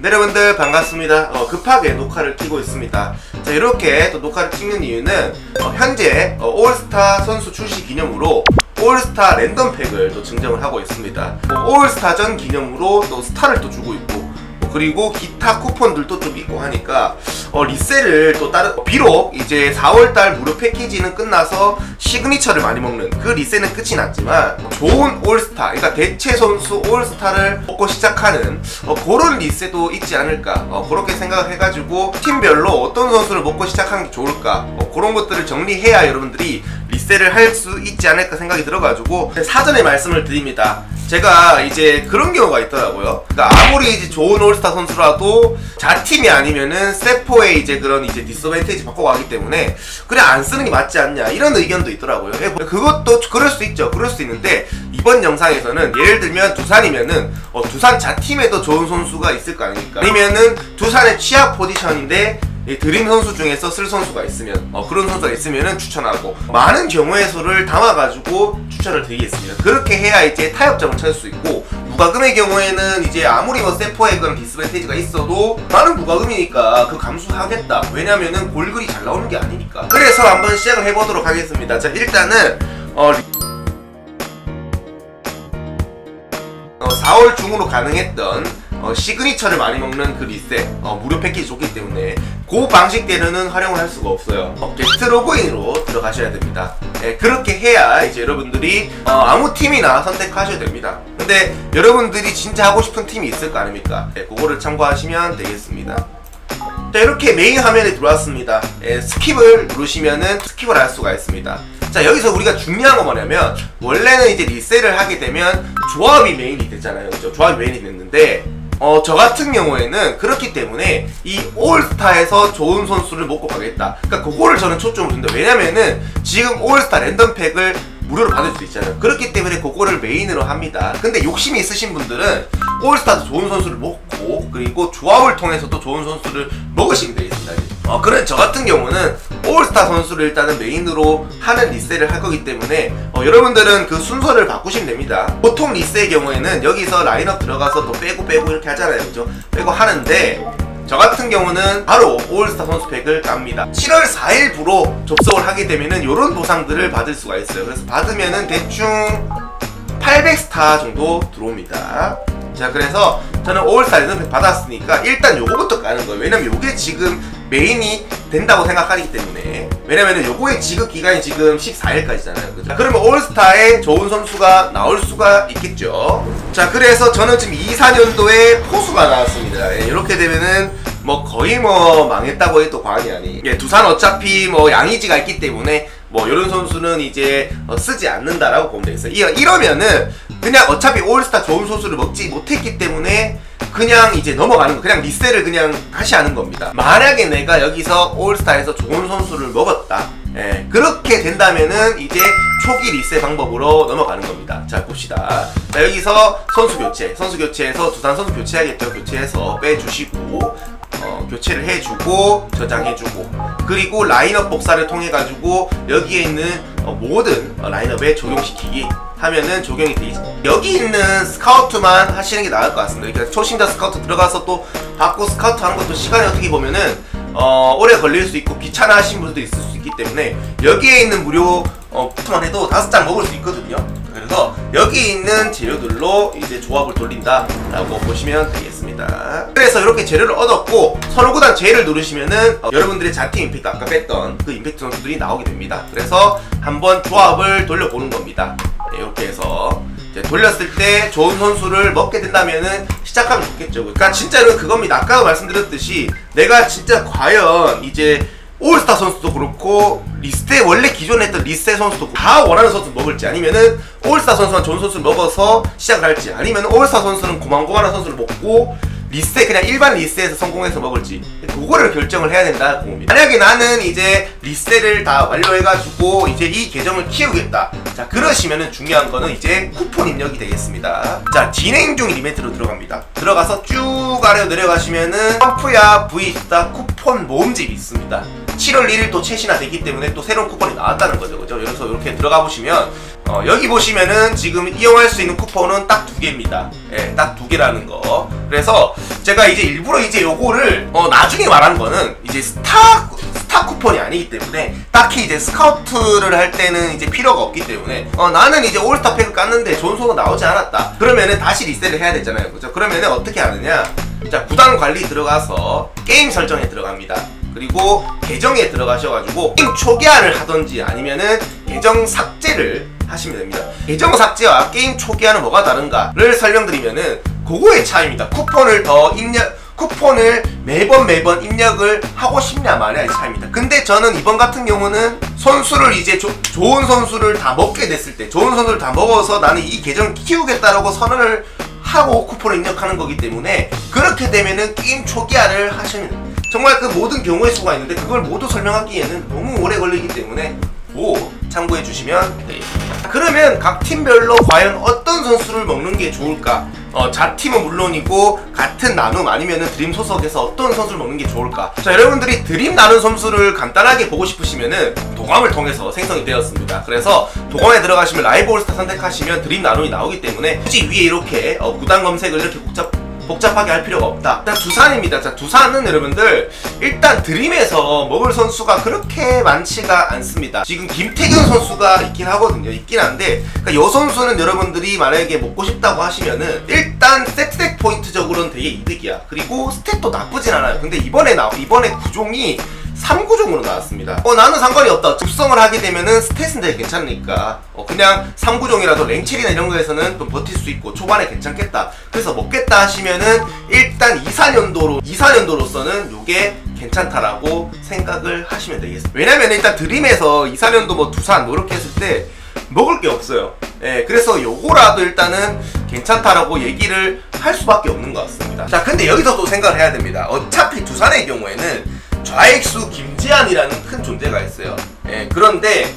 네, 여러분들 반갑습니다. 어, 급하게 녹화를 키고 있습니다. 자, 이렇게 또 녹화를 찍는 이유는 어, 현재 어, 올스타 선수 출시 기념으로 올스타 랜덤 팩을 또 증정을 하고 있습니다. 뭐, 올스타전 기념으로 또 스타를 또 주고 있고 뭐, 그리고 기타 쿠폰들도 좀 있고 하니까 어, 리셀을 또 다른 비록 이제 4월달 무료 패키지는 끝나서 시그니처를 많이 먹는 그 리셀은 끝이 났지만 좋은 올스타 그러니까 대체 선수 올스타를 먹고 시작하는 어, 그런 리셋도 있지 않을까. 어, 그렇게 생각을 해가지고 팀별로 어떤 선수를 먹고 시작하는 게 좋을까. 어, 그런 것들을 정리해야 여러분들이 리셋을 할수 있지 않을까 생각이 들어가지고 사전에 말씀을 드립니다. 제가 이제 그런 경우가 있더라고요. 그러니까 아무리 이제 좋은 올스타 선수라도 자팀이 아니면은 세포의 이제 그런 이제 디스어벤테이지 바꿔가기 때문에 그냥 안 쓰는 게 맞지 않냐 이런 의견도 있더라고요. 예, 그것도 그럴 수 있죠. 그럴 수 있는데 이번 영상에서는 예를 들면 두산이면은 어, 두산 자팀에도 좋은 선수가 있을 거 아닙니까? 아니면은 두산의 취약 포지션인데 이 드림 선수 중에서 쓸 선수가 있으면 어, 그런 선수가 있으면은 추천하고 많은 경우의 수를 담아가지고 추천을 드리겠습니다. 그렇게 해야 이제 타협점을 찾을 수 있고 무과금의 경우에는 이제 아무리 뭐 세포의 그런 디스밴테이지가 있어도 나는 무과금이니까 그 감수하겠다. 왜냐면은 골글이 잘 나오는 게 아니니까. 그래서 한번 시작을 해보도록 하겠습니다. 자 일단은 어, 어, 4월 중으로 가능했던 어, 시그니처를 많이 먹는 그 리셋 어, 무료 패키지 좋기 때문에 그 방식대로는 활용을 할 수가 없어요. 어, 게스트 로그인으로 들어가셔야 됩니다. 예, 그렇게 해야 이제 여러분들이 어, 아무 팀이나 선택하셔야 됩니다. 근데 여러분들이 진짜 하고 싶은 팀이 있을 거 아닙니까? 예, 그거를 참고하시면 되겠습니다. 자 이렇게 메인 화면에 들어왔습니다. 예, 스킵을 누르시면은 스킵을 할 수가 있습니다. 자 여기서 우리가 중요한 건 뭐냐면 원래는 이제 리셋을 하게 되면 조합이 메인이 됐잖아요. 그죠? 조합이 메인이 됐는데 어, 저 같은 경우에는 그렇기 때문에 이 올스타에서 좋은 선수를 먹고 가겠다. 그러니까 그거를 저는 초점을 둔다. 왜냐면은 지금 올스타 랜덤팩을 무료로 받을 수 있잖아요. 그렇기 때문에 그거를 메인으로 합니다. 근데 욕심이 있으신 분들은 올스타도 좋은 선수를 먹고 그리고 조합을 통해서도 좋은 선수를 먹으시면 되겠습니다. 어, 그런 저 같은 경우는 올스타 선수를 일단은 메인으로 하는 리셋을 할 거기 때문에 어, 여러분들은 그 순서를 바꾸시면 됩니다. 보통 리셋의 경우에는 여기서 라인업 들어가서 또 빼고 빼고 이렇게 하잖아요. 그죠? 빼고 하는데 저 같은 경우는 바로 올스타 선수팩을 깝니다. 7월 4일부로 접속을 하게 되면은 이런 보상들을 받을 수가 있어요. 그래서 받으면은 대충 800스타 정도 들어옵니다. 자, 그래서 저는 올스타 랜덤팩 받았으니까 일단 요거부터 까는 거예요. 왜냐면 요게 지금 메인이 된다고 생각하기 때문에. 왜냐면은 요거의 지급 기간이 지금 14일까지잖아요. 그죠? 그러면 올스타에 좋은 선수가 나올 수가 있겠죠. 자, 그래서 저는 지금 2, 4년도에 포수가 나왔습니다. 예, 이렇게 되면은 뭐 거의 뭐 망했다고 해도 과언이 아니. 예, 두산 어차피 뭐 양의지가 있기 때문에 뭐 이런 선수는 이제 어, 쓰지 않는다라고 보면 되겠어요. 이러, 이러면은 그냥 어차피 올스타 좋은 선수를 먹지 못했기 때문에 그냥 이제 넘어가는 거 그냥 리셋을 그냥 다시 하는 겁니다. 만약에 내가 여기서 올스타에서 좋은 선수를 먹었다. 예, 그렇게 된다면은 이제 초기 리셋 방법으로 넘어가는 겁니다. 자 봅시다. 자 여기서 선수 교체, 선수 교체해서 두산 선수 교체하겠죠. 교체해서 빼주시고 어, 교체를 해주고 저장해주고 그리고 라인업 복사를 통해 가지고 여기에 있는 어, 모든 어, 라인업에 적용시키기 하면은 적용이 되죠. 여기 있는 스카우트만 하시는 게 나을 것 같습니다. 그러니까 초심자 스카우트 들어가서 또 받고 스카우트 하는 것도 시간이 어떻게 보면은 어, 오래 걸릴 수 있고 귀찮아 하신 분들도 있을 수 있기 때문에 여기에 있는 무료 어, 부트만 해도 다섯 장 먹을 수 있거든요. 그래서 여기 있는 재료들로 이제 조합을 돌린다라고 보시면 되겠습니다. 그래서 이렇게 재료를 얻었고 선호구단 J를 누르시면은 어, 여러분들의 자팀 임팩트 아까 뺐던 그 임팩트 선수들이 나오게 됩니다. 그래서 한번 조합을 돌려보는 겁니다. 네, 이렇게 해서 돌렸을 때 좋은 선수를 먹게 된다면은 시작하면 좋겠죠. 그러니까 진짜로 그겁니다. 아까도 말씀드렸듯이 내가 진짜 과연 이제 올스타 선수도 그렇고 리스트에 원래 기존에 했던 리스트 선수도 다 원하는 선수 먹을지 아니면은 올스타 선수만 좋은 선수를 먹어서 시작을 할지 아니면 올스타 선수는 고만고만한 선수를 먹고 리스트에 그냥 일반 리스트에서 성공해서 먹을지 그거를 결정을 해야 된다 봅니다. 만약에 나는 이제 리스트를 다 완료해가지고 이제 이 계정을 키우겠다. 자 그러시면은 중요한 거는 이제 쿠폰 입력이 되겠습니다. 자 진행 중인 이벤트로 들어갑니다. 들어가서 쭉 아래로 내려가시면은 펌프야 V14 쿠폰 모음집이 있습니다. 7월 1일 또 최신화 됐기 때문에 또 새로운 쿠폰이 나왔다는 거죠. 그죠? 그래서 이렇게 들어가 보시면 어, 여기 보시면은 지금 이용할 수 있는 쿠폰은 딱 두 개입니다. 예, 딱 두 개라는 거. 그래서 제가 이제 일부러 이제 요거를 어, 나중에 말한 거는 이제 스타 스타 쿠폰이 아니기 때문에 딱히 이제 스카우트를 할 때는 이제 필요가 없기 때문에 어, 나는 이제 올스타 팩을 깠는데 좋은 소가 나오지 않았다. 그러면은 다시 리셋을 해야 되잖아요. 그죠? 그러면은 어떻게 하느냐? 자, 구단 관리 들어가서 게임 설정에 들어갑니다. 그리고 계정에 들어가셔가지고 게임 초기화를 하던지 아니면은 계정 삭제를 하시면 됩니다. 계정 삭제와 게임 초기화는 뭐가 다른가를 설명드리면은 그거의 차이입니다. 쿠폰을 더 입력 쿠폰을 매번 매번 입력을 하고 싶냐 마냐의 차이입니다. 근데 저는 이번 같은 경우는 선수를 이제 조- 좋은 선수를 다 먹게 됐을 때 좋은 선수를 다 먹어서 나는 이 계정을 키우겠다라고 선언을 하고 쿠폰을 입력하는 거기 때문에 그렇게 되면은 게임 초기화를 하시면 됩니다. 정말 그 모든 경우의 수가 있는데 그걸 모두 설명하기에는 너무 오래 걸리기 때문에 뭐 참고해 주시면 되겠습니다. 그러면 각 팀별로 과연 어떤 선수를 먹는 게 좋을까? 어, 자팀은 물론이고 같은 나눔 아니면은 드림 소속에서 어떤 선수를 먹는 게 좋을까? 자, 여러분들이 드림 나눔 선수를 간단하게 보고 싶으시면은 도감을 통해서 생성이 되었습니다. 그래서 도감에 들어가시면 라이브 올스타 선택하시면 드림 나눔이 나오기 때문에 굳이 위에 이렇게 어, 구단 검색을 이렇게 복잡 복잡하게 할 필요가 없다. 자, 두산입니다. 자, 두산은 여러분들 일단 드림에서 먹을 선수가 그렇게 많지가 않습니다. 지금 김태균 선수가 있긴 하거든요. 있긴 한데 그러니까 요 선수는 여러분들이 만약에 먹고 싶다고 하시면은 일단 세트덱 포인트적으로는 되게 이득이야. 그리고 스탯도 나쁘진 않아요. 근데 이번에 나 이번에 구종이 3구종으로 나왔습니다. 어 나는 상관이 없다. 급성을 하게 되면은 스탯은 되게 괜찮으니까 어, 그냥 3구종이라도 랭첼이나 이런 거에서는 좀 버틸 수 있고 초반에 괜찮겠다. 그래서 먹겠다 하시면은 일단 2, 4년도로 2, 4년도로서는 요게 괜찮다라고 생각을 하시면 되겠습니다. 왜냐면 일단 드림에서 2, 4년도 뭐 두산 뭐 이렇게 했을 때 먹을 게 없어요. 예, 그래서 요거라도 일단은 괜찮다라고 얘기를 할 수밖에 없는 것 같습니다. 자, 근데 여기서 또 생각을 해야 됩니다. 어차피 두산의 경우에는 좌익수 김지한이라는 큰 존재가 있어요. 예, 그런데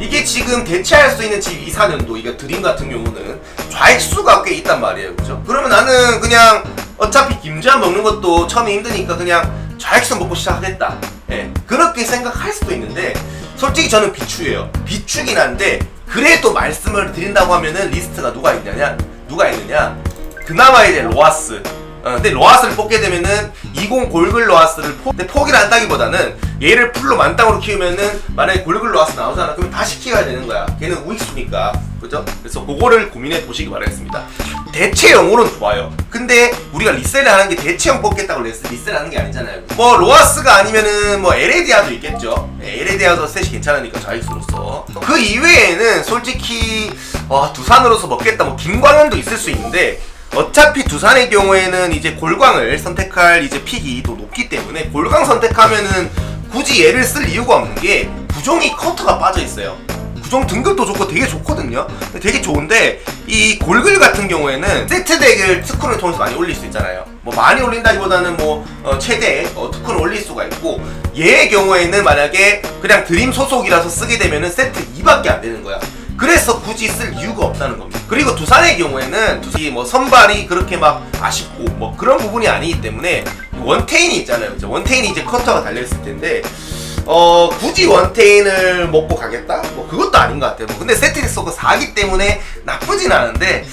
이게 지금 대체할 수 있는 지금 2, 4년도 이게 드림 같은 경우는 좌익수가 꽤 있단 말이에요. 그죠? 그러면 나는 그냥 어차피 김지한 먹는 것도 처음에 힘드니까 그냥 좌익수 먹고 시작하겠다. 예, 그렇게 생각할 수도 있는데 솔직히 저는 비추예요. 비추긴 한데 그래도 말씀을 드린다고 하면은 리스트가 누가 있냐냐? 누가 있느냐? 그나마 이제 로아스. 어, 근데 로아스를 뽑게 되면은 20 골글 로아스를 포, 근데 포기를 한다기보다는 얘를 풀로 만땅으로 키우면은 만약에 골글 로아스 나오잖아. 그러면 다시 키워야 되는 거야. 걔는 우익수니까. 그죠? 그래서 그거를 고민해 보시기 바라겠습니다. 대체형으로는 좋아요. 근데 우리가 리셀을 하는 게 대체형 뽑겠다고 리셀, 리셀 하는 게 아니잖아요. 뭐 로아스가 아니면은 뭐 에레디아도 있겠죠. 네, 에레디아도 셋이 괜찮으니까 좌익수로서. 그 이외에는 솔직히 어, 두산으로서 먹겠다 뭐 김광현도 있을 수 있는데 어차피 두산의 경우에는 이제 골광을 선택할 이제 픽이 또 높기 때문에 골광 선택하면은 굳이 얘를 쓸 이유가 없는 게 구종이 커터가 빠져 있어요. 구종 등급도 좋고 되게 좋거든요. 되게 좋은데 이 골글 같은 경우에는 세트 덱을 특훈을 통해서 많이 올릴 수 있잖아요. 뭐 많이 올린다기보다는 뭐 어, 최대 어, 특훈을 올릴 수가 있고 얘의 경우에는 만약에 그냥 드림 소속이라서 쓰게 되면은 세트 2밖에 안 되는 거야. 그래서 굳이 쓸 이유가 없다는 겁니다. 그리고 두산의 경우에는 두산이 뭐 선발이 그렇게 막 아쉽고 뭐 그런 부분이 아니기 때문에 원테인이 있잖아요. 그죠? 원테인이 이제 커터가 달려있을 텐데 어 굳이 원테인을 먹고 가겠다? 뭐 그것도 아닌 것 같아요. 뭐 근데 세트리 쏘고 4기 때문에 나쁘진 않은데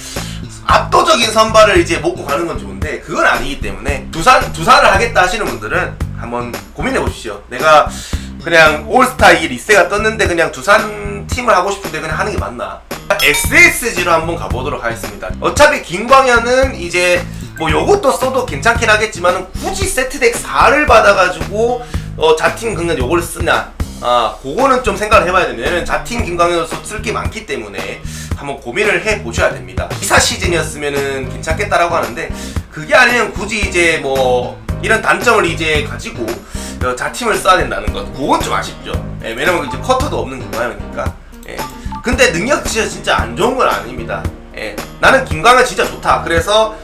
압도적인 선발을 이제 먹고 가는 건 좋은데 그건 아니기 때문에 두산 두산을 하겠다 하시는 분들은 한번 고민해 보십시오. 내가 그냥 올스타 이게 리세가 떴는데 그냥 두산 팀을 하고 싶은데 그냥 하는 게 맞나? SSG로 한번 가보도록 하겠습니다. 어차피 김광현은 이제 뭐 요것도 써도 괜찮긴 하겠지만은 굳이 세트덱 4를 받아가지고 어 자팀 그냥 요걸 쓰냐? 아, 그거는 좀 생각을 해봐야 됩니다. 왜냐면 자팀 김광현으로서 쓸 게 많기 때문에 한번 고민을 해 보셔야 됩니다. 이사 시즌이었으면은 괜찮겠다라고 하는데 그게 아니면 굳이 이제 뭐 이런 단점을 이제 가지고 어, 자팀을 써야 된다는 것, 그건 좀 아쉽죠. 예, 왜냐면 이제 커터도 없는 김광현이니까. 예. 근데 능력 진짜 진짜 안 좋은 건 아닙니다. 예. 나는 김광현 진짜 좋다. 그래서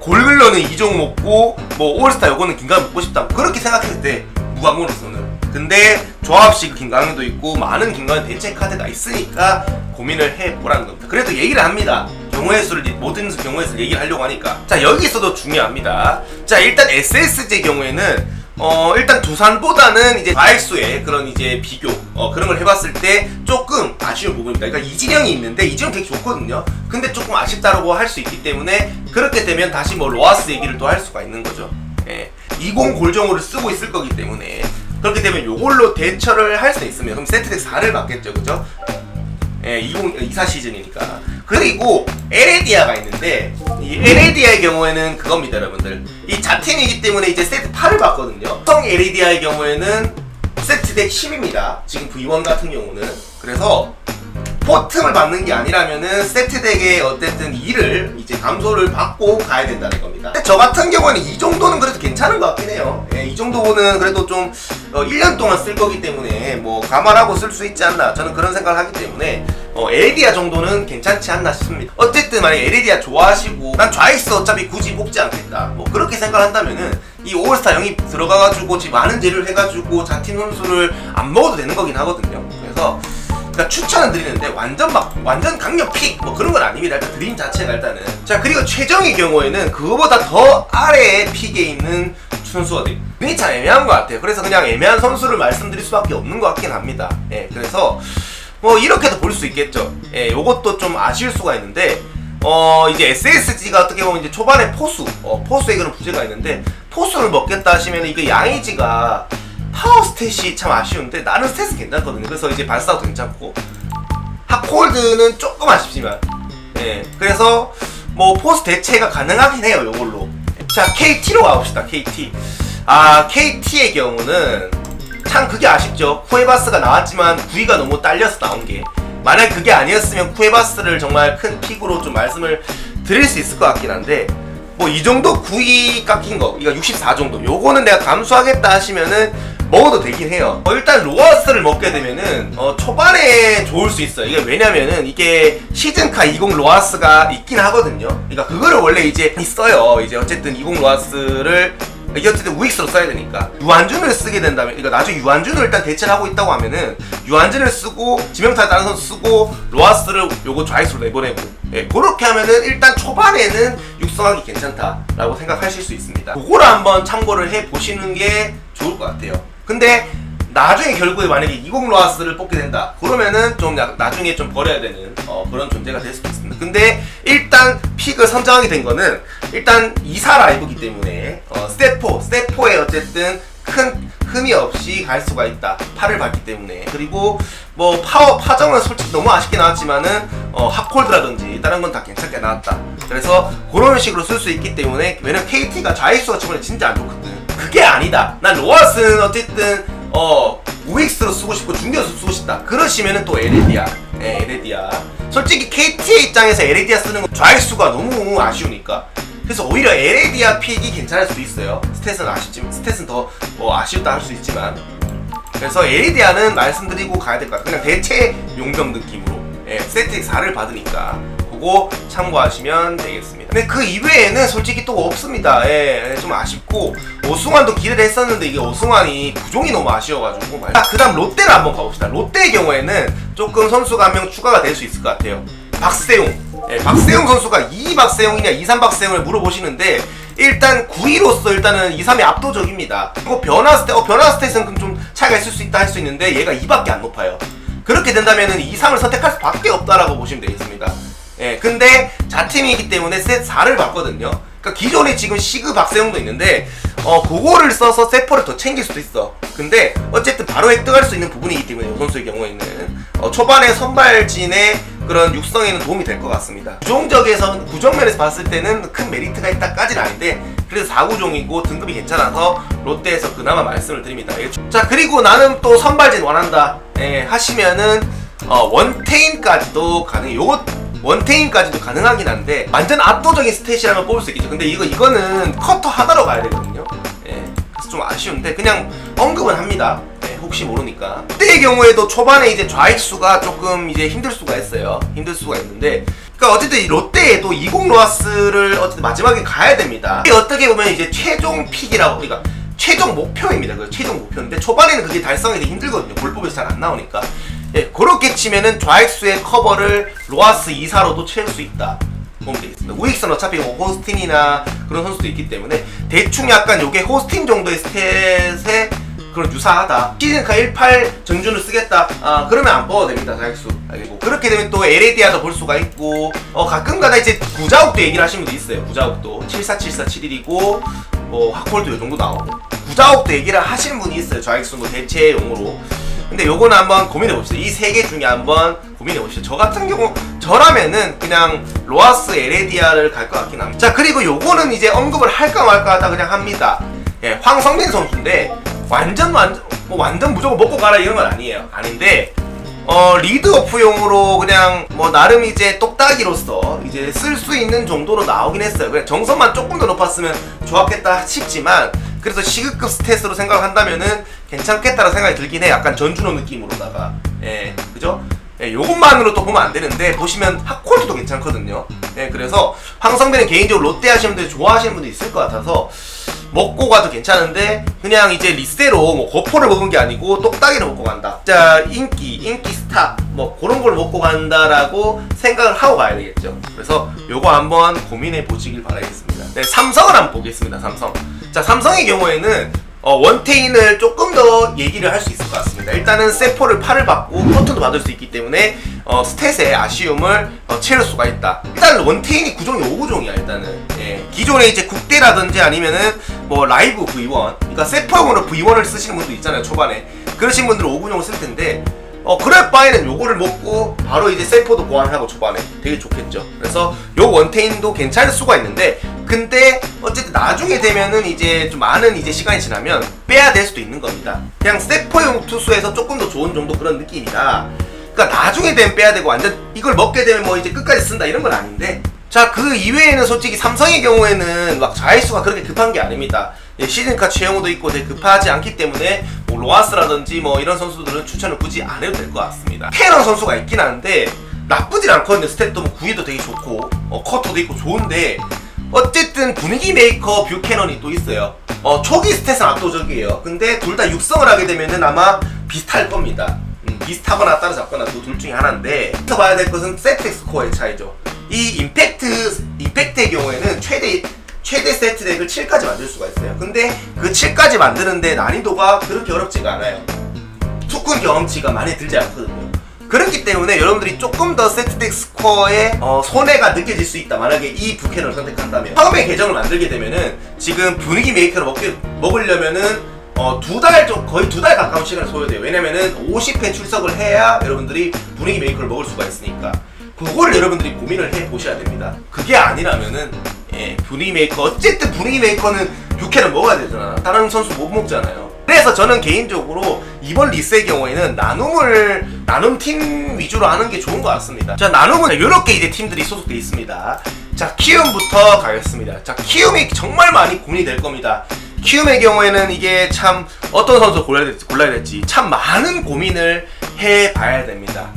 골글러는 이종 먹고 뭐 올스타 요거는 김광현 먹고 싶다. 그렇게 생각했을 때 무광으로서는. 근데 조합식 김광현도 있고 많은 김광현 대체 카드가 있으니까 고민을 해보라는 겁니다. 그래도 얘기를 합니다. 경우의 수를 모든 경우의 수를 얘기를 하려고 하니까 자 여기서도 중요합니다. 자 일단 SSG 경우에는 어 일단 두산보다는 이제 좌익수의 그런 이제 비교 어 그런 걸 해봤을 때 조금 아쉬운 부분입니다. 그러니까 이진영이 있는데 이진영 되게 좋거든요. 근데 조금 아쉽다라고 할 수 있기 때문에 그렇게 되면 다시 뭐 로아스 얘기를 또 할 수가 있는 거죠. 예, 20 골정호를 쓰고 있을 거기 때문에 그렇게 되면 요걸로 대처를 할 수 있으면 그럼 세트덱 4를 맞겠죠, 그죠? 예, 20, 24 시즌이니까. 그리고 에레디아가 있는데 이 에레디아의 경우에는 그겁니다, 여러분들. 이 자팀이기 때문에 이제 세트 8을 봤거든요. 성 에레디아의 경우에는 세트 덱 10입니다. 지금 V1 같은 경우는. 그래서 포틈을 받는 게 아니라면은 세트덱의 어쨌든 2를 이제 감소를 받고 가야 된다는 겁니다. 저 같은 경우는 이 정도는 그래도 괜찮은 것 같긴 해요. 예, 이 정도는 그래도 좀 어, 1년 동안 쓸 거기 때문에 뭐 감안하고 쓸 수 있지 않나 저는 그런 생각을 하기 때문에 어, 에레디아 정도는 괜찮지 않나 싶습니다. 어쨌든 만약에 에레디아 좋아하시고 난 좌익스 어차피 굳이 뽑지 않겠다. 뭐 그렇게 생각한다면은 이 오울스타 영입 들어가가지고 지금 많은 재료를 해가지고 자팀 선수를 안 먹어도 되는 거긴 하거든요. 그래서 그러니까 추천은 드리는데 완전 막 완전 강력 픽 뭐 그런 건 아닙니다. 일단 드림 자체가 일단은 자 그리고 최정의 경우에는 그거보다 더 아래에 픽에 있는 돼. 그게 참 애매한 것 같아요. 그래서 그냥 애매한 선수를 말씀드릴 수밖에 없는 것 같긴 합니다. 예, 그래서 뭐 이렇게도 볼 수 있겠죠. 예, 요것도 좀 아쉬울 수가 있는데 어 이제 SSG가 어떻게 보면 이제 초반에 포수 어, 포수에 그런 부재가 있는데 포수를 먹겠다 하시면 이게 양의지가 파워 스탯이 참 아쉬운데 나는 스탯은 괜찮거든요. 그래서 이제 발사도 괜찮고. 핫콜드는 조금 아쉽지만. 예 그래서 뭐 포스 대체가 가능하긴 해요 요걸로. 자 KT로 가봅시다 KT 아 KT의 경우는 참 그게 아쉽죠. 쿠에바스가 나왔지만 구위가 너무 딸려서 나온 게. 만약 그게 아니었으면 쿠에바스를 정말 큰 픽으로 좀 말씀을 드릴 수 있을 것 같긴 한데 뭐 이 정도 구위 깎인 거 이거 64 정도. 요거는 내가 감수하겠다 하시면은 먹어도 되긴 해요. 어, 일단 로아스를 먹게 되면은 어, 초반에 좋을 수 있어요. 이게 왜냐면은 이게 시즌카 20 로아스가 있긴 하거든요. 그러니까 그거를 원래 이제 있어요. 이제 어쨌든 20 로아스를 이게 어쨌든 우익수로 써야 되니까. 유한준을 쓰게 된다면 그러니까 나중에 유한준을 일단 대체를 하고 있다고 하면은 유한준을 쓰고 지명타 다른 선수 쓰고 로아스를 요거 좌익수로 내보내고. 예, 그렇게 하면은 일단 초반에는 육성하기 괜찮다라고 생각하실 수 있습니다. 그거를 한번 참고를 해 보시는 게 좋을 것 같아요 근데 나중에 결국에 만약에 20 로아스를 뽑게 된다. 그러면은 좀 야- 나중에 좀 버려야 되는 어, 그런 존재가 될 수도 있습니다. 근데 일단 픽을 선정하게 된 거는 일단 2사 라이브기 때문에 어, 스테포 스테포에 어쨌든 큰 흠이 없이 갈 수가 있다. 팔을 받기 때문에. 그리고 뭐 파워 파정은 솔직히 너무 아쉽게 나왔지만은 어, 핫콜드라든지 다른 건 다 괜찮게 나왔다. 그래서 그런 식으로 쓸 수 있기 때문에 왜냐면 KT가 좌익수가 저번에 진짜 안 좋거든. 그게 아니다. 난 로아스는 어쨌든 어 우익스로 쓰고 싶고 중견수 쓰고 싶다. 그러시면은 또 에레디아. 예, 에레디아. 솔직히 KT의 입장에서 에레디아 쓰는 건 좌익수가 너무 아쉬우니까. 그래서 오히려 에레디아 픽이 괜찮을 수도 있어요. 스탯은 아쉽지만 스탯은 더 뭐 아쉽다 할 수 있지만. 그래서 에리디아는 말씀드리고 가야 될 것 같아요. 그냥 대체 용병 느낌으로 예, 세트 4를 받으니까 그거 참고하시면 되겠습니다. 근데 그 이외에는 솔직히 또 없습니다. 예, 좀 아쉽고 오승환도 기대를 했었는데 이게 오승환이 부종이 너무 아쉬워가지고 말- 아, 그다음 롯데를 한번 가봅시다. 롯데의 경우에는 조금 선수가 한 명 추가가 될 수 있을 것 같아요. 박세용. 예, 박세용 선수가 2 박세용이냐 2, 3 박세용을 물어보시는데 일단 9위로서 일단은 2, 3이 압도적입니다. 그리고 변화 스탯, 어, 변화 스탯은 좀 차이가 있을 수 있다 할 수 있는데 얘가 2밖에 안 높아요. 그렇게 된다면은 2, 3을 선택할 수밖에 없다라고 보시면 되겠습니다. 예, 근데 자팀이기 때문에 셋 4를 받거든요. 그러니까 기존에 지금 시그 박세용도 있는데 어 그거를 써서 세퍼를 더 챙길 수도 있어. 근데 어쨌든 바로 획득할 수 있는 부분이기 때문에 이 선수의 경우에는 어, 초반에 선발진의 그런 육성에는 도움이 될 것 같습니다. 구종적에서 구정면에서 봤을 때는 큰 메리트가 있다까지는 아닌데 그래도 4구종이고 등급이 괜찮아서 롯데에서 그나마 말씀을 드립니다. 예, 자 그리고 나는 또 선발진 원한다 예, 하시면은 어, 원테인까지도 가능해. 요거 원테인까지도 가능하긴 한데 완전 압도적인 스탯이라면 뽑을 수 있겠죠. 근데 이거 이거는 커터 하나로 가야 되거든요. 예, 그래서 좀 아쉬운데 그냥 언급은 합니다. 예, 혹시 모르니까. 그때의 경우에도 초반에 이제 좌익수가 조금 이제 힘들 수가 있어요. 힘들 수가 있는데. 그러니까 어쨌든 이 롯데에도 20 로아스를 어쨌든 마지막에 가야 됩니다. 어떻게 보면 이제 최종 픽이라고 그러니까 최종 목표입니다. 그 최종 목표인데 초반에는 그게 되게 힘들거든요. 골법에서 잘 안 나오니까. 예, 그렇게 치면은 좌익수의 커버를 로아스 2사로도 채울 수 있다. 보면 되겠습니다. 우익선 어차피 뭐 호스틴이나 그런 선수도 있기 때문에 대충 약간 요게 호스틴 정도의 스탯에 그런 유사하다. 시즌카 18 전준을 쓰겠다. 아 그러면 안 뽑아도 됩니다. 자익수. 알겠고 그렇게 되면 또 LAD아도 볼 수가 있고 어 가끔가다 이제 구자욱도 얘기를 하시는 분도 있어요. 구자욱도 74747이고 뭐 하콜도 요 정도 나오고 구자욱도 얘기를 하시는 분이 있어요. 좌익수 뭐 대체용으로. 근데 요거는 한번 고민해 봅시다. 이 세 개 중에 한번 고민해 봅시다. 저 같은 경우 저라면은 그냥 로아스 에레디아를 갈 것 같긴 합니다. 자 그리고 요거는 이제 언급을 할까 말까 하다 그냥 합니다. 예, 황성민 선수인데 완전 완전 뭐 완전 무조건 먹고 가라 이런 건 아니에요. 아닌데 어 리드오프용으로 그냥 뭐 나름 이제 똑딱이로서 이제 쓸 수 있는 정도로 나오긴 했어요. 그냥 정선만 조금 더 높았으면 좋았겠다 싶지만 그래서 시급급 스탯으로 생각을 한다면은 괜찮겠다라는 생각이 들긴 해. 약간 전준호 느낌으로다가 예 그죠? 예, 요것만으로 또 보면 안 되는데 보시면 하콜트도 괜찮거든요. 예, 그래서 황성배는 개인적으로 롯데 하시는 분들 좋아하시는 분도 있을 것 같아서 먹고 가도 괜찮은데 그냥 이제 리세로 뭐 거포를 먹은 게 아니고 똑딱이를 먹고 간다. 자 인기 인기 스타 뭐 그런 걸 먹고 간다라고 생각을 하고 가야 되겠죠. 그래서 요거 한번 고민해 보시길 바라겠습니다. 네, 삼성을 한번 보겠습니다. 삼성. 자 삼성의 경우에는 어, 원테인을 조금 더 얘기를 할 수 있을 것 같습니다. 일단은 세포를 팔을 받고 커튼도 받을 수 있기 때문에 어, 스탯의 아쉬움을 어, 채울 수가 있다. 일단 원테인이 구종이 5구종이야 일단은. 예. 기존에 이제 국대라든지 아니면은 뭐 라이브 V1, 그러니까 세포용으로 V1을 쓰시는 분도 있잖아요 초반에. 그러신 분들은 5구종을 쓸 텐데 어 그럴 바에는 요거를 먹고 바로 이제 세포도 보완하고 초반에 되게 좋겠죠. 그래서 요 원테인도 괜찮을 수가 있는데 근데 어쨌든 나중에 되면은 이제 좀 많은 이제 시간이 지나면 빼야 될 수도 있는 겁니다. 그냥 세포용 투수에서 조금 더 좋은 정도 그런 느낌이다. 그러니까 나중에 되면 빼야 되고 완전 이걸 먹게 되면 뭐 이제 끝까지 쓴다 이런 건 아닌데 자 그 이외에는 솔직히 삼성의 경우에는 막 자릿수가 그렇게 급한 게 아닙니다. 예, 시즌카 최영우도 있고 되게 급하지 않기 때문에 뭐 로아스라든지 뭐 이런 선수들은 추천을 굳이 안 해도 될 것 같습니다. 캐런 선수가 있긴 한데 나쁘진 않거든요. 스탯도 뭐 구위도 되게 좋고 어, 커터도 있고 좋은데 어쨌든 분위기 메이커 뷰캐넌이 또 있어요. 어, 초기 스탯은 압도적이에요. 근데 둘 다 육성을 하게 되면은 아마 비슷할 겁니다. 음, 비슷하거나 따라잡거나 그 둘 중에 하나인데 더 봐야 될 것은 세트 스코어의 차이죠. 이 임팩트 임팩트의 경우에는 최대 최대 세트 덱을 7까지 만들 수가 있어요. 근데 그 7까지 만드는데 난이도가 그렇게 어렵지가 않아요. 투군 경험치가 많이 들지 않거든요. 그렇기 때문에 여러분들이 조금 더 세트덱 스코어에 어, 손해가 느껴질 수 있다. 만약에 이 부캐를 선택한다면 처음에 계정을 만들게 되면은 지금 분위기 메이커를 먹게, 먹으려면은 어, 두 달, 좀 거의 두 달 가까운 시간을 소요돼요. 왜냐면은 50회 출석을 해야 여러분들이 분위기 메이커를 먹을 수가 있으니까. 그거를 여러분들이 고민을 해 보셔야 됩니다. 그게 아니라면은 예, 분위기 메이커 어쨌든 분위기 메이커는 6회를 먹어야 되잖아. 다른 선수 못 먹잖아요. 그래서 저는 개인적으로 이번 리스의 경우에는 나눔을 나눔 팀 위주로 하는 게 좋은 것 같습니다. 자 나눔은 이렇게 이제 팀들이 소속돼 있습니다. 자 키움부터 가겠습니다. 자 키움이 정말 많이 고민이 될 겁니다. 키움의 경우에는 이게 참 어떤 선수 골라야 될지, 골라야 될지 참 많은 고민을 해봐야 됩니다.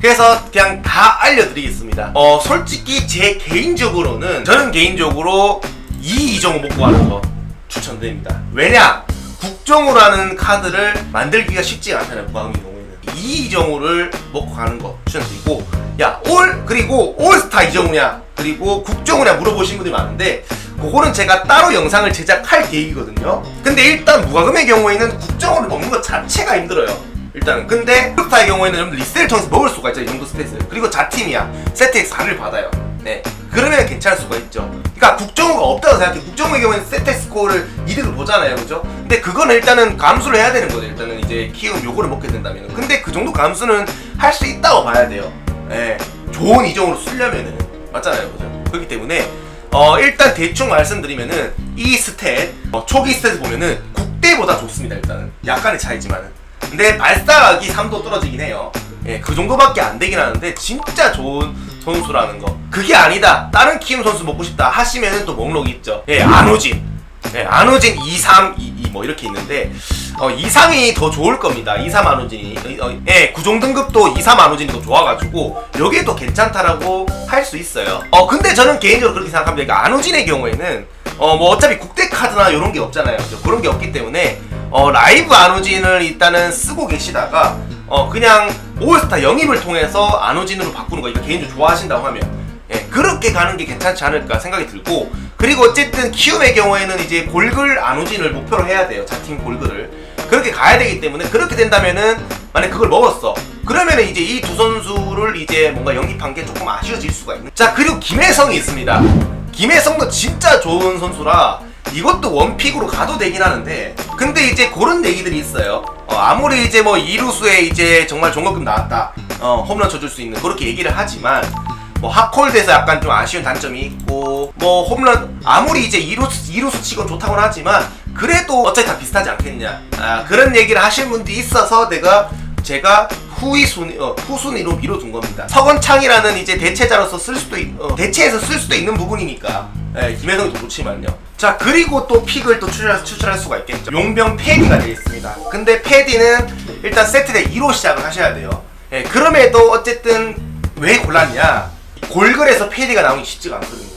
그래서 그냥 다 알려드리겠습니다. 어 솔직히 제 개인적으로는 저는 개인적으로 이 이정우 먹고 가는 거 추천드립니다. 왜냐 국정우라는 카드를 만들기가 쉽지 않잖아요. 경우에는 이 이정우를 먹고 가는 거 추천드리고 야 올 그리고 올스타 이정우냐 그리고 국정우냐 물어보신 분들이 많은데 그거는 제가 따로 영상을 제작할 계획이거든요. 근데 일단 무과금의 경우에는 국정우를 먹는 것 자체가 힘들어요. 일단은 근데 크루타의 경우에는 리셀을 통해서 먹을 수가 있죠 이 정도 스탯을 그리고 자팀이야 세트엑 4를 받아요 네. 그러면 괜찮을 수가 있죠. 그러니까 국정우가 없다고 생각해. 국정우의 경우에는 세트엑 스코어를 이득을 보잖아요. 그죠? 근데 그거는 일단은 감수를 해야 되는 거죠. 일단은 이제 키움 요거를 먹게 된다면 근데 그 정도 감수는 할 수 있다고 봐야 돼요. 네 좋은 이정으로 쓰려면은. 맞잖아요. 그죠? 그렇기 때문에 어 일단 대충 말씀드리면은 이 스탯 어, 초기 스탯을 보면은 국대보다 좋습니다 일단은. 약간의 차이지만은. 근데 발사각이 3도 떨어지긴 해요. 예, 그 정도밖에 안 되긴 하는데 진짜 좋은 선수라는 거. 그게 아니다. 다른 키움 선수 먹고 싶다 하시면은 또 목록이 있죠. 예, 안호진. 예, 안호진 2, 3, 2, 2, 뭐 이렇게 있는데 어, 2, 3이 더 좋을 겁니다. 2, 3 안호진이. 어, 예, 구종 등급도 2, 3 안호진이 더 좋아가지고 여기에 또 괜찮다라고 할 수 있어요. 어, 근데 저는 개인적으로 그렇게 생각합니다. 그러니까 안호진의 경우에는 어, 뭐 어차피 국대 카드나 이런 게 없잖아요. 그런 게 없기 때문에 어, 라이브 안호진을 일단은 쓰고 계시다가 어, 그냥 올스타 영입을 통해서 안호진으로 바꾸는 거 이거 개인적으로 좋아하신다고 하면 예, 그렇게 가는 게 괜찮지 않을까 생각이 들고 그리고 어쨌든 키움의 경우에는 이제 골글 안우진을 목표로 해야 돼요 자팀 골글을. 그렇게 가야 되기 때문에 그렇게 된다면은 만약 그걸 먹었어. 그러면은 이제 이 두 선수를 이제 뭔가 영입한 게 조금 아쉬워질 수가 있는. 자 그리고 김혜성이 있습니다. 김혜성도 진짜 좋은 선수라 이것도 원픽으로 가도 되긴 하는데 근데 이제 그런 얘기들이 있어요 어, 아무리 이제 뭐 이루수에 이제 정말 종합금 나왔다 어, 홈런 쳐줄 수 있는 그렇게 얘기를 하지만 뭐 핫콜드에서 약간 좀 아쉬운 단점이 있고 뭐 홈런 아무리 이제 이루수, 이루수 치곤 좋다고는 하지만 그래도 어차피 다 비슷하지 않겠냐 아, 그런 얘기를 하신 분들이 있어서 내가 제가 후위 순위, 어, 후순위로 밀어둔 겁니다. 서건창이라는 이제 대체자로서 쓸 수도 있, 어, 대체해서 쓸 수도 있는 부분이니까. 예, 김혜성도 좋지만요. 자, 그리고 또 픽을 또 추출할, 추출할 수가 있겠죠. 용병 패디가 되겠습니다. 근데 패디는 일단 세트대 2로 시작을 하셔야 돼요. 예, 그럼에도 어쨌든 왜 골랐냐? 골글에서 패디가 나오기 쉽지가 않거든요.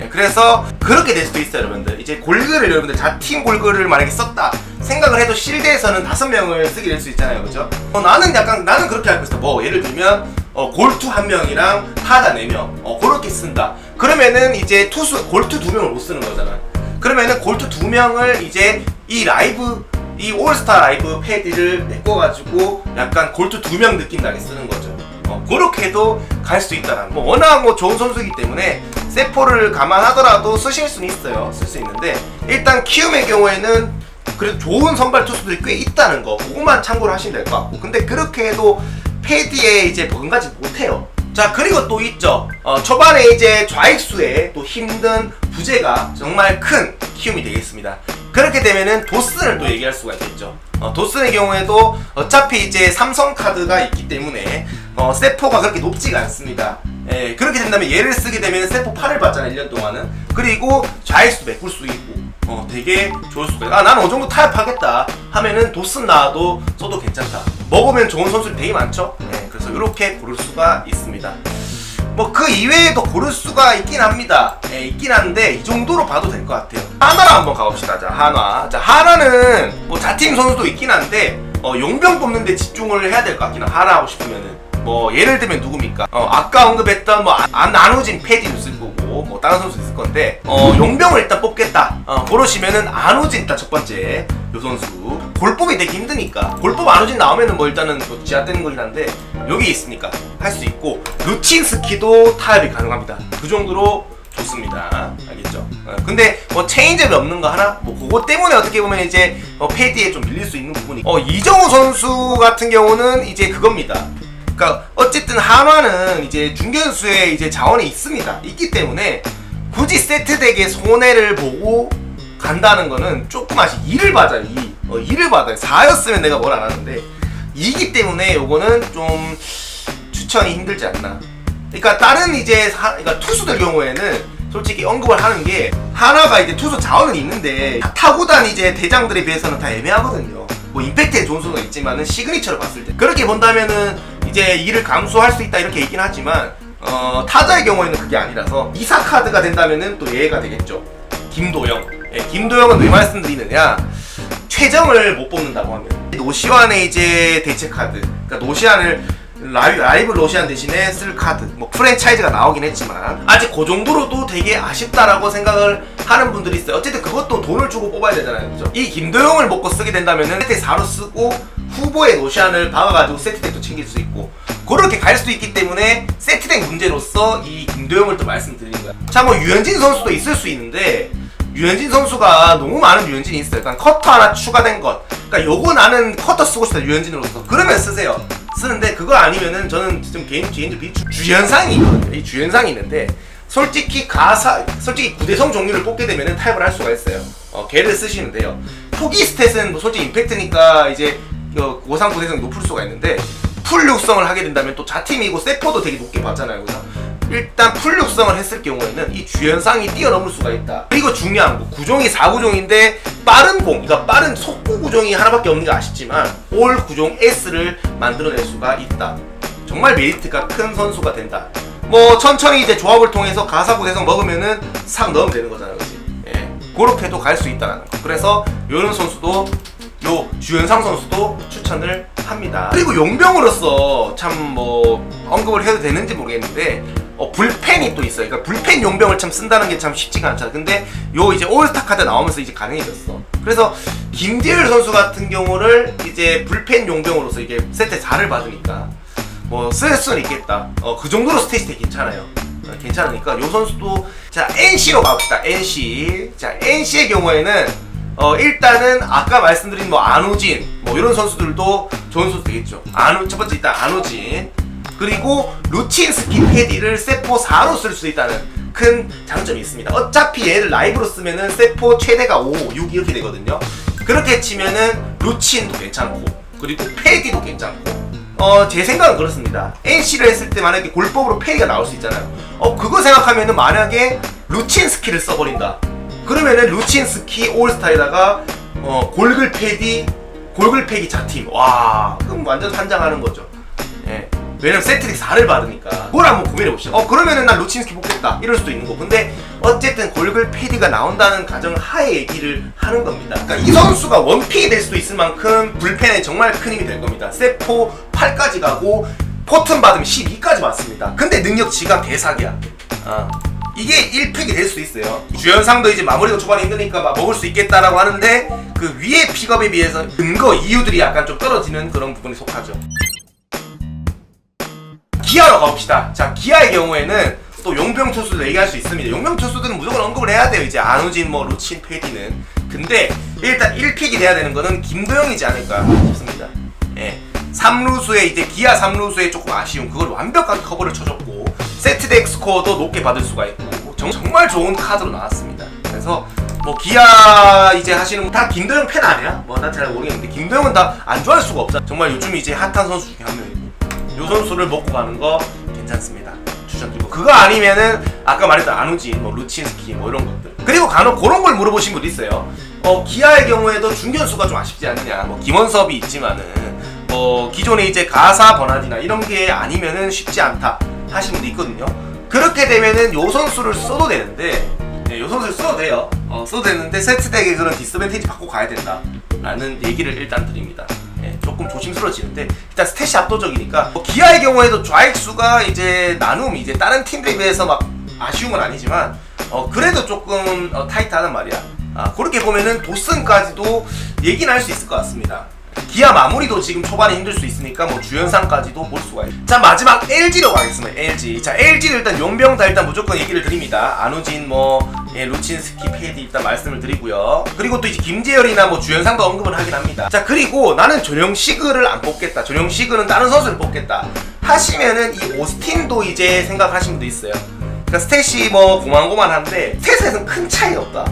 예, 그래서 그렇게 될 수도 있어요, 여러분들. 이제 골글을 여러분들 자팀 골글을 만약에 썼다 생각을 해도 실드에서는 다섯 명을 쓰게 될 수 있잖아요, 그죠? 어, 나는 약간 나는 그렇게 알고 있어. 뭐 예를 들면 어, 골투 한 명이랑 타자 네 명, 어, 그렇게 쓴다. 그러면은 이제 투수 골투 두 명을 못 쓰는 거잖아. 그러면은 골투 두 명을 이제 이 라이브 이 올스타 라이브 패디를 메꿔가지고 약간 골투 두명 느낌 나게 쓰는 거죠. 어, 그렇게도 갈 수 있다라는 뭐 워낙 뭐 좋은 선수이기 때문에 세포를 감안하더라도 쓰실 수는 있어요. 쓸 수 있는데 일단 키움의 경우에는 그래도 좋은 선발 투수들이 꽤 있다는 거. 그것만 참고를 하시면 될 것 같고. 근데 그렇게 해도 패디에 이제 버금가지 못해요 자 그리고 또 있죠. 어, 초반에 이제 좌익수의 또 힘든 부재가 정말 큰 키움이 되겠습니다. 그렇게 되면은 도슨을 또 얘기할 수가 있겠죠. 어, 도슨의 경우에도 어차피 이제 삼성 카드가 있기 때문에 어, 세포가 그렇게 높지가 않습니다. 예, 그렇게 된다면 얘를 쓰게 되면 세포 8을 받잖아 1년 동안은. 그리고 좌익수 메꿀 수 있고 어, 되게 좋을 수가 있어 아 나는 어느 정도 타협하겠다 하면은 도슨 나와도 써도 괜찮다. 먹으면 좋은 선수들이 되게 많죠? 예, 그래서 이렇게 고를 수가 있습니다 뭐 그 이외에도 고를 수가 있긴 합니다. 예, 있긴 한데 이 정도로 봐도 될 것 같아요. 한화로 한번 가봅시다. 자, 한화. 자, 한화는 뭐 자팀 선수도 있긴 한데 어, 용병 뽑는데 집중을 해야 될 것 같긴 해. 한화 하고 싶으면은 뭐 예를 들면 누굽니까? 어, 아까 언급했던 뭐안 나누진 패디도 쓸 거고 뭐 다른 선수 있을 건데 어, 용병을 일단 뽑겠다. 어, 고르시면은 안우진 일단 첫 번째 요 선수 골법이 되게 힘드니까 골법 안우진 나오면은 뭐 일단은 뭐 제압되는 거긴 한데 여기 있으니까 할 수 있고 루친스키도 타협이 가능합니다. 그 정도로 좋습니다. 알겠죠? 어, 근데 뭐 체인지업이 없는 거 하나? 뭐 그거 때문에 어떻게 보면 이제 어, 패디에 좀 밀릴 수 있는 부분이. 어 이정우 선수 같은 경우는 이제 그겁니다. 그러니까 어쨌든 한화는 이제 중견수에 이제 자원이 있습니다. 있기 때문에 굳이 세트 덱의 손해를 보고 간다는 거는 조금 아직 일을 받아요. 이 어, 일을 받아요. 4였으면 내가 뭘 안 하는데 이기 때문에 요거는 좀 추천이 힘들지 않나. 그러니까 다른 이제 사, 그러니까 투수들 경우에는 솔직히 언급을 하는 게 하나가 이제 투수 자원은 있는데 타구단 이제 대장들에 비해서는 다 애매하거든요. 뭐 좋은 선수가 있지만은 시그니처를 봤을 때 그렇게 본다면은 이제 일을 감수할 수 있다 이렇게 얘기는 하지만 어, 타자의 경우에는 그게 아니라서 이사 카드가 된다면은 또 예외가 되겠죠. 김도영. 예, 김도영은 왜 말씀드리느냐? 최정을 못 뽑는다고 하면 노시환의 이제 대체 카드. 그러니까 노시환을 라이브, 라이브 로시안 대신에 쓸 카드. 뭐 프랜차이즈가 나오긴 했지만. 아직 그 정도로도 되게 아쉽다라고 생각을 하는 분들이 있어요. 어쨌든 그것도 돈을 주고 뽑아야 되잖아요. 그죠? 이 김도영을 먹고 쓰게 된다면은 세트 4로 쓰고 후보의 노시안을 박아가지고 세트덱도 챙길 수 있고. 그렇게 갈 수도 있기 때문에 세트덱 문제로서 이 김도영을 또 말씀드리는 거야. 자뭐 유현진 선수도 있을 수 있는데 유현진 선수가 너무 많은 유현진이 있어요. 그러니까 커터 하나 추가된 것. 그러니까 요거 나는 커터 쓰고 싶다 유현진으로서. 그러면 쓰세요. 쓰는데 그거 아니면은 저는 좀 개인 개인적으로 주연상이 있거든요. 이 주연상이 있는데 솔직히 가사 솔직히 구대성 종류를 뽑게 되면은 타협을 할 수가 있어요. 어, 걔를 쓰시면 돼요. 포기 스탯은 뭐 솔직히 임팩트니까 이제 어, 고상 구대성이 높을 수가 있는데 풀 육성을 하게 된다면 또 자팀이고 세포도 되게 높게 봤잖아요. 그래서 일단 풀 육성을 했을 경우에는 이 주연상이 뛰어넘을 수가 있다. 그리고 중요한 거 구종이 4구종인데 빠른 공, 그러니까 빠른 속구 구종이 하나밖에 없는 게 아쉽지만 올 구종 S를 만들어낼 수가 있다. 정말 메리트가 큰 선수가 된다. 뭐 천천히 이제 조합을 통해서 가사구 대성 먹으면은 싹 넣으면 되는 거잖아요, 그렇지? 예, 그렇게도 갈 수 있다는 거. 그래서 이런 선수도 요 주연상 선수도 추천을 합니다. 그리고 용병으로서 참 뭐 언급을 해도 되는지 모르겠는데 어, 불펜이 또 있어요. 그러니까 불펜 용병을 참 쓴다는 게 참 쉽지가 않잖아. 근데 요 이제 올스타 카드 나오면서 이제 가능해졌어. 그래서 김재율 선수 같은 경우를 이제 불펜 용병으로서 이게 세트 4를 받으니까 뭐 쓸 수는 있겠다. 어, 그 정도로 스테이지 괜찮아요. 어, 괜찮으니까 요 선수도 자 NC로 가봅시다. NC. 자 NC의 경우에는 어 일단은 아까 말씀드린 뭐 안우진 뭐 이런 선수들도 좋은 선수 되겠죠. 안우 첫 번째 일단 안우진 그리고 루친스키 패디를 세포 4로 쓸 수 있다는 큰 장점이 있습니다. 어차피 얘를 라이브로 쓰면은 세포 최대가 5, 6 이렇게 되거든요. 그렇게 치면은 루친도 괜찮고 그리고 패디도 괜찮고 어, 제 생각은 그렇습니다. NC를 했을 때 만약에 골법으로 페이가 나올 수 있잖아요. 어, 그거 생각하면은 만약에 루친 스키를 써버린다. 그러면은 루친 스키 올스타에다가 어, 골글 패디, 골글 패기 자팀. 와, 그럼 완전 환장하는 거죠. 예. 왜냐면 세트릭 4를 받으니까. 그걸 한번 고민해 봅시다. 어, 그러면은 난 루친스키 뽑겠다. 이럴 수도 있는 거. 근데 어쨌든 골글 패디가 나온다는 가정 하에 얘기를 하는 겁니다. 그러니까 이 선수가 원픽이 될 수도 있을 만큼 불펜에 정말 큰 힘이 될 겁니다. 세포 8까지 가고 포튼 받으면 12까지 왔습니다. 근데 능력치가 개사기야. 어. 이게 1픽이 될 수 있어요. 주연상도 이제 마무리가 초반에 힘드니까 막 먹을 수 있겠다라고 하는데 그 위에 픽업에 비해서 근거 이유들이 약간 좀 떨어지는 그런 부분이 속하죠. 기아로 가봅시다. 자, 기아의 경우에는 또 용병 투수들 얘기할 수 있습니다. 용병 투수들은 무조건 언급을 해야 돼요. 이제 안우진, 뭐 루친, 페디는. 근데 일단 1픽이 돼야 되는 거는 김도영이지 않을까 싶습니다. 예. 3루수에 이제 기아 3루수에 조금 아쉬운 그걸 완벽하게 커버를 쳐줬고 세트덱 스코어도 높게 받을 수가 있고 정, 정말 좋은 카드로 나왔습니다. 그래서 뭐 기아 이제 하시는 분다 김도영 팬 아니야? 뭐 난 잘 모르겠는데 김도영은 다 안 좋아할 수가 없다. 정말 요즘 이제 핫한 선수 중에 한 명이고 요 선수를 먹고 가는 거 괜찮습니다. 추천드리고 그거 아니면은 아까 말했던 안우진, 뭐 루친스키 뭐 이런 것들 그리고 간혹 그런 걸 물어보신 분 있어요. 어 기아의 경우에도 중견수가 좀 아쉽지 않느냐. 뭐 김원섭이 있지만은 뭐 기존에 이제 가사 번안이나 이런 게 아니면은 쉽지 않다 하시는 분도 있거든요. 그렇게 되면은 요 선수를 써도 되는데 네, 요 선수를 써도 돼요. 어, 써도 되는데 세트덱의 그런 디스밴테이지 받고 가야 된다라는 얘기를 일단 드립니다. 예, 조금 조심스러워지는데 일단 스탯이 압도적이니까 뭐 기아의 경우에도 좌익수가 이제 나눔 이제 다른 팀들에 비해서 막 아쉬운 건 아니지만 어, 그래도 조금 어, 타이트하단 말이야. 아, 그렇게 보면은 도슨까지도 얘기는 할 수 있을 것 같습니다. 기아 마무리도 지금 초반에 힘들 수 있으니까 뭐 주연상까지도 볼 수가 있죠. 자 마지막 LG로 가겠습니다. LG. 자 LG는 일단 용병 다 일단 무조건 얘기를 드립니다. 안우진 뭐 예, 루친스키 페디 일단 말씀을 드리고요. 그리고 또 이제 김재열이나 뭐 주연상도 언급을 하긴 합니다. 자 그리고 나는 전용 시그를 안 뽑겠다. 전용 시그는 다른 선수를 뽑겠다. 하시면은 이 오스틴도 이제 생각하시는 분도 있어요. 그러니까 스탯이 뭐 고만고만한데 스탯에서는 큰 차이 없다.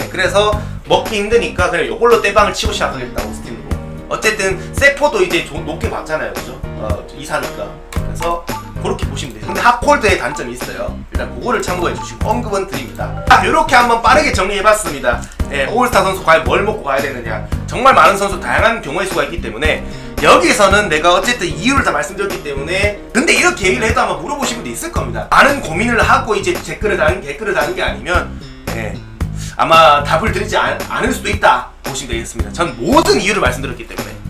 예, 그래서 먹기 힘드니까 그냥 이걸로 떼방을 치고 시작하겠다 오스틴으로. 어쨌든 세포도 이제 좀 높게 봤잖아요, 그죠? 어, 이사니까. 그래서 그렇게 보시면 돼요. 근데 핫콜드의 단점이 있어요. 일단 그거를 참고해 주시고 언급은 드립니다. 자, 이렇게 한번 빠르게 정리해봤습니다. 예, 올스타 선수 과연 뭘 먹고 가야 되느냐. 정말 많은 선수 다양한 경우의 수가 있기 때문에 여기서는 내가 어쨌든 이유를 다 말씀드렸기 때문에 근데 이렇게 얘기를 해도 아마 물어보신 분도 있을 겁니다. 많은 고민을 하고 이제 댓글을 다는 댓글을 다는 게 아니면 예, 아마 답을 드리지 않, 않을 수도 있다 보시면 되겠습니다. 전 모든 이유를 말씀드렸기 때문에